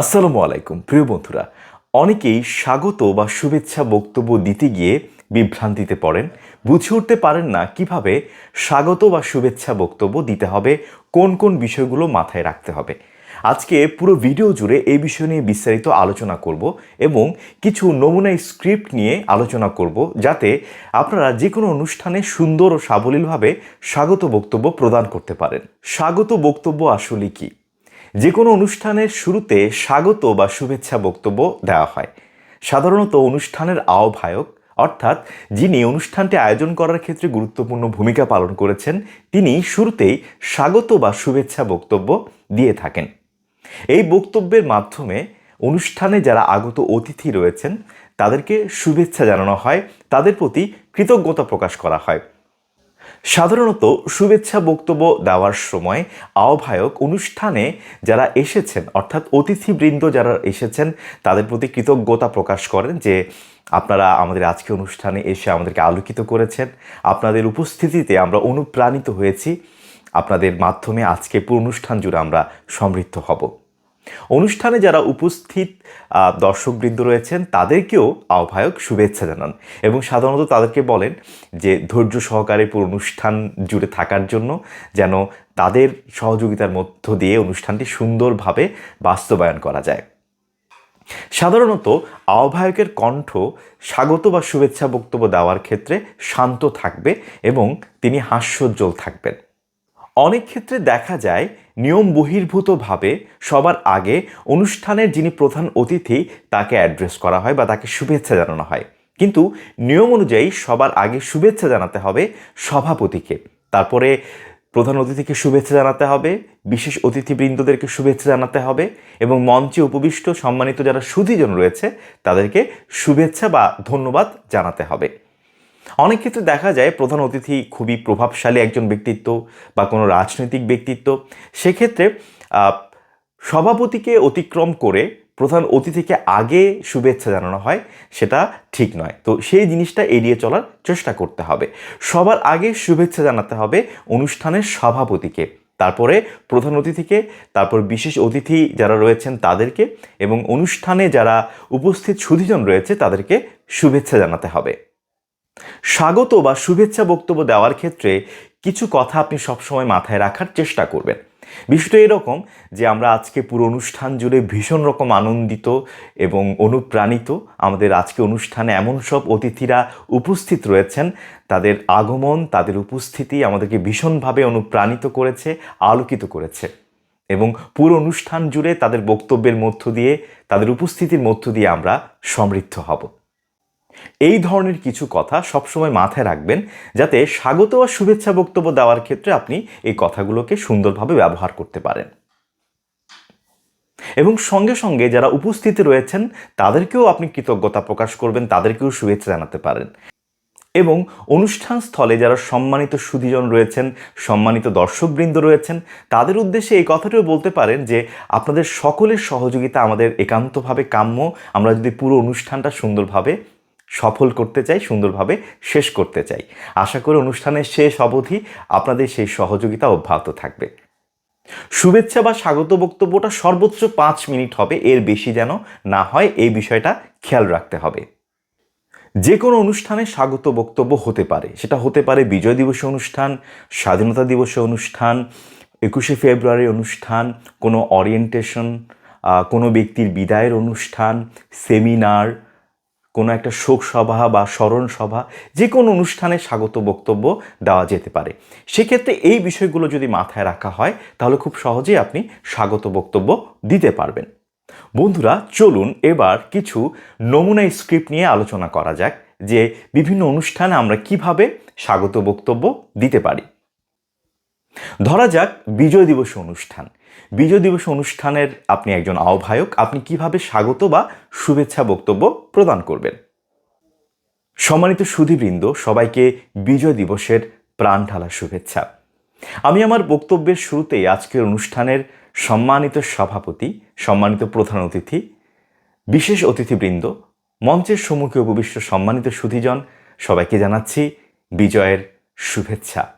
আসসালামু আলাইকুম, প্রিয় বন্ধুরা। অনেকেই স্বাগত বা শুভেচ্ছা বক্তব্য দিতে গিয়ে বিভ্রান্তিতে পড়েন। বুঝে উঠতে পারেন না কীভাবে স্বাগত বা শুভেচ্ছা বক্তব্য দিতে হবে, কোন কোন বিষয়গুলো মাথায় রাখতে হবে। আজকে পুরো ভিডিও জুড়ে এই বিষয় নিয়ে বিস্তারিত আলোচনা করব এবং কিছু নমুনা স্ক্রিপ্ট নিয়ে আলোচনা করব, যাতে আপনারা যে কোনো অনুষ্ঠানে সুন্দর ও সাবলীলভাবে স্বাগত বক্তব্য প্রদান করতে পারেন। স্বাগত বক্তব্য আসলে কি? যে কোনো অনুষ্ঠানের শুরুতে স্বাগত বা শুভেচ্ছা বক্তব্য দেওয়া হয়। সাধারণত অনুষ্ঠানের আহ্বায়ক, অর্থাৎ যিনি অনুষ্ঠানটি আয়োজন করার ক্ষেত্রে গুরুত্বপূর্ণ ভূমিকা পালন করেছেন, তিনি শুরুতেই স্বাগত বা শুভেচ্ছা বক্তব্য দিয়ে থাকেন। এই বক্তব্যের মাধ্যমে অনুষ্ঠানে যারা আগত অতিথি রয়েছেন, তাদেরকে শুভেচ্ছা জানানো হয়, তাদের প্রতি কৃতজ্ঞতা প্রকাশ করা হয়। সাধারণত শুভেচ্ছা বক্তব্য দেওয়ার সময় আহ্বায়ক অনুষ্ঠানে যারা এসেছেন, অর্থাৎ অতিথিবৃন্দ যারা এসেছেন, তাদের প্রতি কৃতজ্ঞতা প্রকাশ করেন যে আপনারা আমাদের আজকে অনুষ্ঠানে এসে আমাদেরকে আলোকিত করেছেন। আপনাদের উপস্থিতিতে আমরা অনুপ্রাণিত হয়েছি। আপনাদের মাধ্যমে আজকে পুরো অনুষ্ঠান জুড়ে আমরা সমৃদ্ধ হব। অনুষ্ঠানে যারা উপস্থিত দর্শকবৃন্দ রয়েছেন, তাদেরকেও আহ্বায়ক শুভেচ্ছা জানান এবং সাধারণত তাদেরকে বলেন যে ধৈর্য সহকারে পুরো অনুষ্ঠান জুড়ে থাকার জন্য যেন তাদের সহযোগিতার মধ্য দিয়ে অনুষ্ঠানটি সুন্দরভাবে বাস্তবায়ন করা যায়। সাধারণত আহ্বায়কের কণ্ঠ স্বাগত বা শুভেচ্ছা বক্তব্য দেওয়ার ক্ষেত্রে শান্ত থাকবে এবং তিনি হাস্যোজ্জ্বল থাকবেন। অনেক ক্ষেত্রে দেখা যায় নিয়ম বহির্ভূতভাবে সবার আগে অনুষ্ঠানের যিনি প্রধান অতিথি তাকে অ্যাড্রেস করা হয় বা তাকে শুভেচ্ছা জানানো হয়। কিন্তু নিয়ম অনুযায়ী সবার আগে শুভেচ্ছা জানাতে হবে সভাপতিকে। তারপরে প্রধান অতিথিকে শুভেচ্ছা জানাতে হবে, বিশেষ অতিথিবৃন্দদেরকে শুভেচ্ছা জানাতে হবে এবং মঞ্চে উপবিষ্ট সম্মানিত যারা সুধীজন রয়েছে তাদেরকে শুভেচ্ছা বা ধন্যবাদ জানাতে হবে। অনেক ক্ষেত্রে দেখা যায় প্রধান অতিথি খুবই প্রভাবশালী একজন ব্যক্তিত্ব বা কোনো রাজনৈতিক ব্যক্তিত্ব। সেক্ষেত্রে সভাপতিকে অতিক্রম করে প্রধান অতিথিকে আগে শুভেচ্ছা জানানো হয়, সেটা ঠিক নয়। তো সেই জিনিসটা এড়িয়ে চলার চেষ্টা করতে হবে। সবার আগে শুভেচ্ছা জানাতে হবে অনুষ্ঠানের সভাপতিকে, তারপরে প্রধান অতিথিকে, তারপর বিশেষ অতিথি যারা রয়েছেন তাদেরকে এবং অনুষ্ঠানে যারা উপস্থিত সুধীজন রয়েছে তাদেরকে শুভেচ্ছা জানাতে হবে। স্বাগত বা শুভেচ্ছা বক্তব্য দেওয়ার ক্ষেত্রে কিছু কথা আপনি সবসময় মাথায় রাখার চেষ্টা করবেন। বিষয়টা এরকম যে আমরা আজকে পুরো অনুষ্ঠান জুড়ে ভীষণ রকম আনন্দিত এবং অনুপ্রাণিত। আমাদের আজকে অনুষ্ঠানে এমন সব অতিথিরা উপস্থিত রয়েছেন। তাদের আগমন, তাদের উপস্থিতি আমাদেরকে ভীষণভাবে অনুপ্রাণিত করেছে, আলোকিত করেছে। এবং পুরো অনুষ্ঠান জুড়ে তাদের বক্তব্যের মধ্য দিয়ে, তাদের উপস্থিতির মধ্য দিয়ে আমরা সমৃদ্ধ হব। এই ধরনের কিছু কথা সবসময় মাথায় রাখবেন যাতে স্বাগত বা শুভেচ্ছা বক্তব্য দেওয়ার ক্ষেত্রে আপনি এই কথাগুলোকে সুন্দরভাবে ব্যবহার করতে পারেন। এবং সঙ্গে সঙ্গে যারা উপস্থিত রয়েছেন, তাদেরকেও আপনি কৃতজ্ঞতা প্রকাশ করবেন, তাদেরকেও শুভেচ্ছা জানাতে পারেন। এবং অনুষ্ঠান স্থলে যারা সম্মানিত সুধীজন রয়েছেন, সম্মানিত দর্শকবৃন্দ রয়েছেন, তাদের উদ্দেশ্যে এই কথাটাও বলতে পারেন যে, আপনাদের সকলের সহযোগিতা আমাদের একান্তভাবে কাম্য। আমরা যদি পুরো অনুষ্ঠানটা সুন্দরভাবে সফল করতে চাই, সুন্দরভাবে শেষ করতে চাই। আশা করি অনুষ্ঠানের শেষ অবধি আপনাদের সেই সহযোগিতা অব্যাহত থাকবে। শুভেচ্ছা বা স্বাগত বক্তব্যটা সর্বোচ্চ পাঁচ মিনিট হবে, এর বেশি যেন না হয়, এই বিষয়টা খেয়াল রাখতে হবে। যে কোনো অনুষ্ঠানে স্বাগত বক্তব্য হতে পারে। সেটা হতে পারে বিজয় দিবসে অনুষ্ঠান, স্বাধীনতা দিবসে অনুষ্ঠান, একুশে ফেব্রুয়ারি অনুষ্ঠান, কোনো অরিয়েন্টেশন কোনো ব্যক্তির বিদায়ের অনুষ্ঠান, সেমিনার কোনো একটা শোক সভা বা স্মরণ সভা, যে কোনো অনুষ্ঠানে স্বাগত বক্তব্য দেওয়া যেতে পারে। সেক্ষেত্রে এই বিষয়গুলো যদি মাথায় রাখা হয়, তাহলে খুব সহজেই আপনি স্বাগত বক্তব্য দিতে পারবেন। বন্ধুরা, চলুন এবার কিছু নমুনা স্ক্রিপ্ট নিয়ে আলোচনা করা যাক, যে বিভিন্ন অনুষ্ঠানে আমরা কীভাবে স্বাগত বক্তব্য দিতে পারি। ধরা যাক বিজয় দিবস অনুষ্ঠান। বিজয় দিবস অনুষ্ঠানের আপনি একজন আহ্বায়ক, আপনি কীভাবে স্বাগত বা শুভেচ্ছা বক্তব্য প্রদান করবেন? সম্মানিত সুধীবৃন্দ, সবাইকে বিজয় দিবসের প্রাণ ঢালা শুভেচ্ছা। আমি আমার বক্তব্যের শুরুতেই আজকের অনুষ্ঠানের সম্মানিত সভাপতি, সম্মানিত প্রধান অতিথি, বিশেষ অতিথিবৃন্দ, মঞ্চের সম্মুখে উপবিষ্ট সম্মানিত সুধীজন, সবাইকে জানাচ্ছি বিজয়ের শুভেচ্ছা।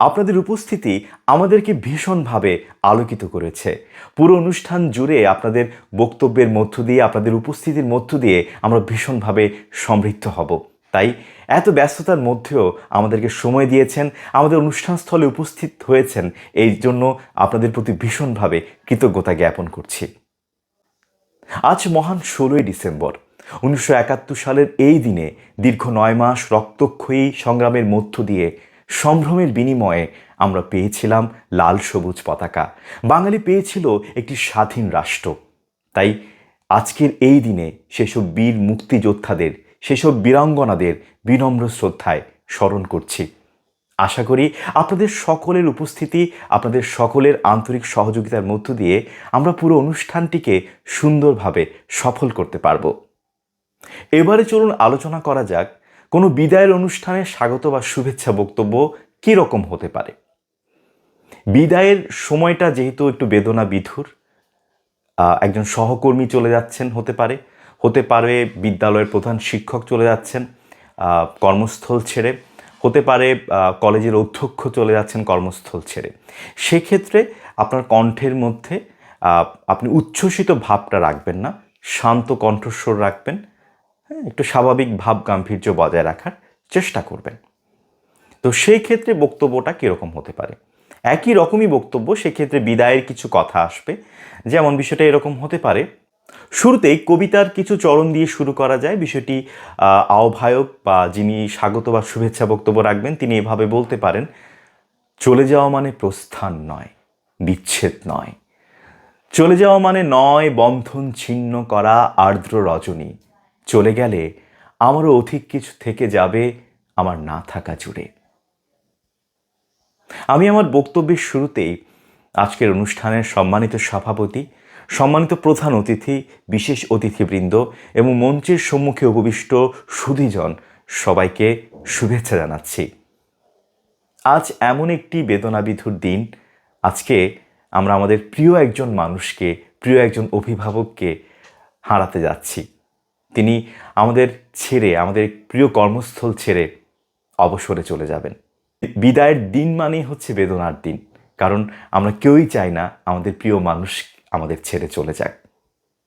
আপনাদের উপস্থিতি আমাদেরকে ভীষণভাবে আলোকিত করেছে। পুরো অনুষ্ঠান জুড়ে আপনাদের বক্তব্যের মধ্য দিয়ে, আপনাদের উপস্থিতির মধ্য দিয়ে আমরা ভীষণভাবে সমৃদ্ধ হব। তাই এত ব্যস্ততার মধ্যেও আমাদেরকে সময় দিয়েছেন, আমাদের অনুষ্ঠানস্থলে উপস্থিত হয়েছেন, এই জন্য আপনাদের প্রতি ভীষণভাবে কৃতজ্ঞতা জ্ঞাপন করছি। আজ মহান ষোলোই ডিসেম্বর, উনিশশো একাত্তর সালের এই দিনে দীর্ঘ নয় মাস রক্তক্ষয়ী সংগ্রামের মধ্য দিয়ে সম্ভ্রমের বিনিময়ে আমরা পেয়েছিলাম লাল সবুজ পতাকা। বাঙালি পেয়েছিল একটি স্বাধীন রাষ্ট্র। তাই আজকের এই দিনে সেসব বীর মুক্তিযোদ্ধাদের, সেসব বীরাঙ্গনাদের বিনম্র শ্রদ্ধায় স্মরণ করছি। আশা করি আপনাদের সকলের উপস্থিতি, আপনাদের সকলের আন্তরিক সহযোগিতার মধ্য দিয়ে আমরা পুরো অনুষ্ঠানটিকে সুন্দরভাবে সফল করতে পারব। এবারে চলুন আলোচনা করা যাক কোনো বিদায়ের অনুষ্ঠানে স্বাগত বা শুভেচ্ছা বক্তব্য কীরকম হতে পারে? বিদায়ের সময়টা যেহেতু একটু বেদনা বিধুর একজন সহকর্মী চলে যাচ্ছেন হতে পারে হতে পারে বিদ্যালয়ের প্রধান শিক্ষক চলে যাচ্ছেন কর্মস্থল ছেড়ে, হতে পারে কলেজের অধ্যক্ষ চলে যাচ্ছেন কর্মস্থল ছেড়ে। সেক্ষেত্রে আপনার কণ্ঠের মধ্যে আপনি উচ্ছ্বসিত ভাবটা রাখবেন না, শান্ত কণ্ঠস্বর রাখবেন হ্যাঁ একটু স্বাভাবিক ভাব গাম্ভীর্য বজায় রাখার চেষ্টা করবেন। তো সেই ক্ষেত্রে বক্তব্যটা কীরকম হতে পারে? একই রকমই বক্তব্য সেক্ষেত্রে বিদায়ের কিছু কথা আসবে। যেমন বিষয়টা এরকম হতে পারে, শুরুতেই কবিতার কিছু চরণ দিয়ে শুরু করা যায়। বিষয়টি আহ্বায়ক বা যিনি স্বাগত বা শুভেচ্ছা বক্তব্য রাখবেন, তিনি এভাবে বলতে পারেন, চলে যাওয়া মানে প্রস্থান নয়, বিচ্ছেদ নয়। চলে যাওয়া মানে নয়, বন্ধন ছিন্ন করা, আর্দ্র রজনী। চলে গেলে আমারও অধিক কিছু থেকে যাবে আমার না থাকা জুড়ে। আমি আমার বক্তব্যের শুরুতেই আজকের অনুষ্ঠানের সম্মানিত সভাপতি, সম্মানিত প্রধান অতিথি, বিশেষ অতিথিবৃন্দ এবং মঞ্চের সম্মুখে উপবিষ্ট সুধীজন সবাইকে শুভেচ্ছা জানাচ্ছি। আজ এমন একটি বেদনাবিধুর দিন। আজকে আমরা আমাদের প্রিয় একজন মানুষকে, প্রিয় একজন অভিভাবককে হারাতে যাচ্ছি। তিনি আমাদের ছেড়ে, আমাদের প্রিয় কর্মস্থল ছেড়ে অবসরে চলে যাবেন। বিদায়ের দিন মানেই হচ্ছে বেদনার দিন, কারণ আমরা কেউই চাই না আমাদের প্রিয় মানুষ আমাদের ছেড়ে চলে যাক।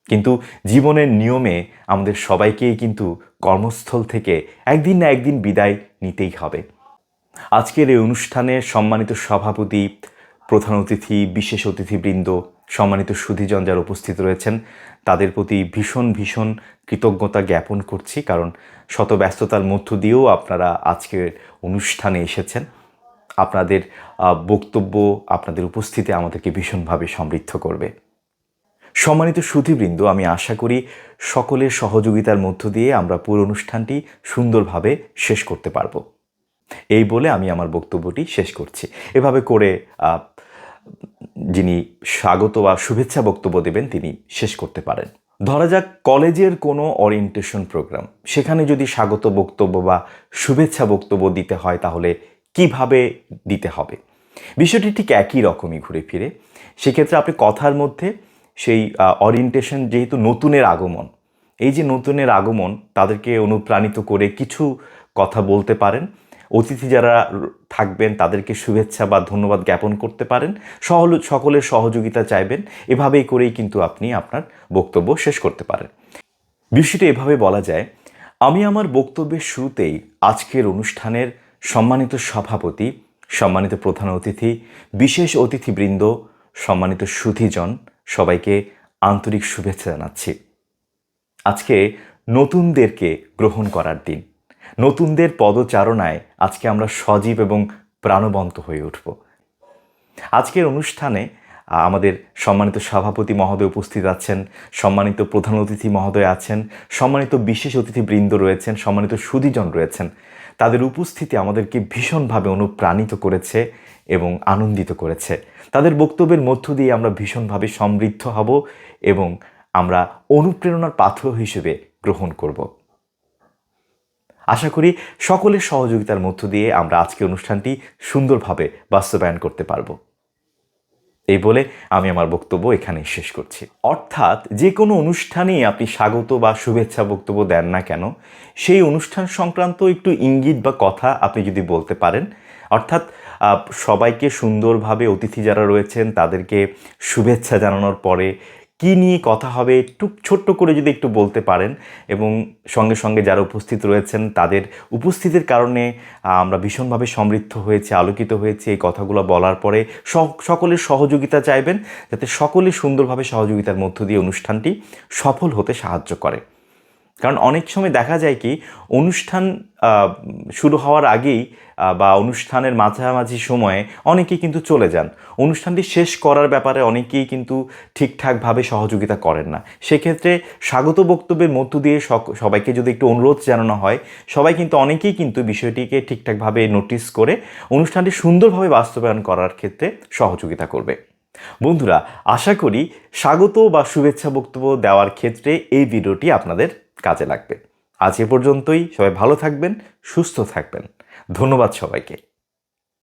কিন্তু জীবনের নিয়মে আমাদের সবাইকেই কিন্তু কর্মস্থল থেকে একদিন না একদিন বিদায় নিতেই হবে। আজকের এই অনুষ্ঠানে সম্মানিত সভাপতি প্রধান অতিথি, বিশেষ অতিথিবৃন্দ, সম্মানিত সুধীজন যারা উপস্থিত রয়েছেন, তাদের প্রতি ভীষণ ভীষণ কৃতজ্ঞতা জ্ঞাপন করছি, কারণ শত ব্যস্ততার মধ্য দিয়েও আপনারা আজকের অনুষ্ঠানে এসেছেন। আপনাদের বক্তব্য আপনাদের উপস্থিতি আমাদেরকে ভীষণভাবে সমৃদ্ধ করবে। সম্মানিত সুধীবৃন্দ, আমি আশা করি সকলের সহযোগিতার মধ্য দিয়ে আমরা পুরো অনুষ্ঠানটি সুন্দরভাবে শেষ করতে পারব। এই বলে আমি আমার বক্তব্যটি শেষ করছি। এভাবে করে যিনি স্বাগত বা শুভেচ্ছা বক্তব্য দেবেন, তিনি শেষ করতে পারেন। ধরা যাক কলেজের কোনো ওরিয়েন্টেশন প্রোগ্রাম সেখানে যদি স্বাগত বক্তব্য বা শুভেচ্ছা বক্তব্য দিতে হয়, তাহলে কীভাবে দিতে হবে? বিষয়টি ঠিক একই রকমই ঘুরে ফিরে। সেক্ষেত্রে আপনি কথার মধ্যে সেই ওরিয়েন্টেশন যেহেতু নতুনের আগমন, এই যে নতুনের আগমন, তাদেরকে অনুপ্রাণিত করে কিছু কথা বলতে পারেন। অতিথি যারা থাকবেন, তাদেরকে শুভেচ্ছা বা ধন্যবাদ জ্ঞাপন করতে পারেন। সহল, সকলের সহযোগিতা চাইবেন। এভাবেই করেই কিন্তু আপনি আপনার বক্তব্য শেষ করতে পারেন। বিষয়টা এভাবে বলা যায়, আমি আমার বক্তব্যের শুরুতেই আজকের অনুষ্ঠানের সম্মানিত সভাপতি, সম্মানিত প্রধান অতিথি, বিশেষ অতিথিবৃন্দ, সম্মানিত সুধীজন সবাইকে আন্তরিক শুভেচ্ছা জানাচ্ছি। আজকে নতুনদেরকে গ্রহণ করার দিন। নতুনদের পদচারণায় আজকে আমরা সজীব এবং প্রাণবন্ত হয়ে উঠব। আজকের অনুষ্ঠানে আমাদের সম্মানিত সভাপতি মহোদয় উপস্থিত আছেন, সম্মানিত প্রধান অতিথি মহোদয় আছেন, সম্মানিত বিশেষ অতিথিবৃন্দ রয়েছেন, সম্মানিত সুদীজন রয়েছেন। তাদের উপস্থিতি আমাদেরকে ভীষণভাবে অনুপ্রাণিত করেছে এবং আনন্দিত করেছে। তাদের বক্তব্যের মধ্য দিয়ে আমরা ভীষণভাবে সমৃদ্ধ হব এবং আমরা অনুপ্রেরণার পাথর হিসেবে গ্রহণ করব। আশা করি সকলের সহযোগিতার মধ্য দিয়ে আমরা আজকে অনুষ্ঠানটি সুন্দরভাবে বাস্তবায়ন করতে পারব। এই বলে আমি আমার বক্তব্য এখানে শেষ করছি। অর্থাৎ যে কোনো অনুষ্ঠানেই আপনি স্বাগত বা শুভেচ্ছা বক্তব্য দেন না কেন, সেই অনুষ্ঠান সংক্রান্ত একটু ইঙ্গিত বা কথা আপনি যদি বলতে পারেন, অর্থাৎ সবাইকে সুন্দরভাবে অতিথি যারা রয়েছেন তাদেরকে শুভেচ্ছা জানানোর পরে কি নিয়ে কথা হবে, একটু ছোট্ট করে যদি একটু বলতে পারেন এবং সঙ্গে সঙ্গে যারা উপস্থিত রয়েছেন তাদের উপস্থিতির কারণে আমরা ভীষণভাবে সমৃদ্ধ হয়েছে, আলোকিত হয়েছে এই কথাগুলো বলার পরে সকলের সহযোগিতা চাইবেন যাতে সকলে সুন্দরভাবে সহযোগিতার মধ্য দিয়ে অনুষ্ঠানটি সফল হতে সাহায্য করে। কারণ অনেক সময় দেখা যায় কি, অনুষ্ঠান শুরু হওয়ার আগেই বা অনুষ্ঠানের মাঝামাঝি সময়ে অনেকেই কিন্তু চলে যান। অনুষ্ঠানটি শেষ করার ব্যাপারে অনেকেই কিন্তু ঠিকঠাকভাবে সহযোগিতা করেন না। সেক্ষেত্রে স্বাগত বক্তব্যের মধ্য দিয়ে সবাইকে যদি একটু অনুরোধ জানানো হয়, সবাই কিন্তু অনেকেই কিন্তু বিষয়টিকে ঠিকঠাকভাবে নোটিস করে অনুষ্ঠানটি সুন্দরভাবে বাস্তবায়ন করার ক্ষেত্রে সহযোগিতা করবে। বন্ধুরা, আশা করি স্বাগত বা শুভেচ্ছা বক্তব্য দেওয়ার ক্ষেত্রে এই ভিডিওটি আপনাদের কাজে লাগবে। আজ এ পর্যন্তই। সবাই ভালো থাকবেন সুস্থ থাকবেন। ধন্যবাদ সবাইকে।